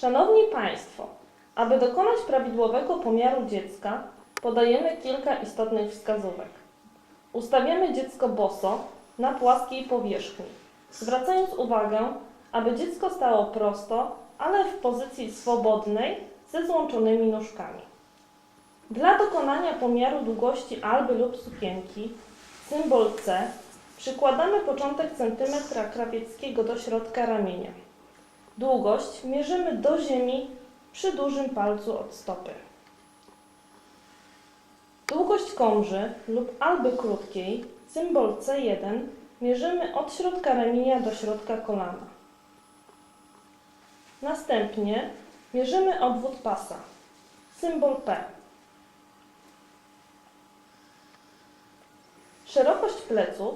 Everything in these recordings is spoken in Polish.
Szanowni Państwo, aby dokonać prawidłowego pomiaru dziecka, podajemy kilka istotnych wskazówek. Ustawiamy dziecko boso na płaskiej powierzchni, zwracając uwagę, aby dziecko stało prosto, ale w pozycji swobodnej ze złączonymi nóżkami. Dla dokonania pomiaru długości alby lub sukienki, symbol C, przykładamy początek centymetra krawieckiego do środka ramienia. Długość mierzymy do ziemi przy dużym palcu od stopy. Długość komrzy lub alby krótkiej, symbol C1, mierzymy od środka ramienia do środka kolana. Następnie mierzymy obwód pasa, symbol P. Szerokość pleców,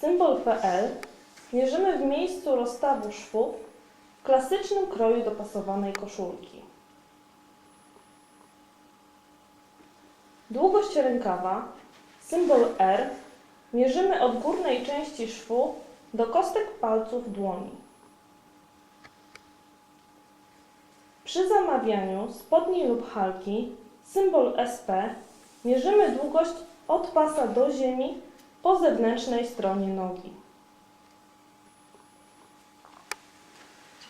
symbol PL, mierzymy w miejscu rozstawu szwów klasycznym kroju dopasowanej koszulki. Długość rękawa, symbol R, mierzymy od górnej części szwu do kostek palców dłoni. Przy zamawianiu spodni lub halki, symbol SP, mierzymy długość od pasa do ziemi po zewnętrznej stronie nogi.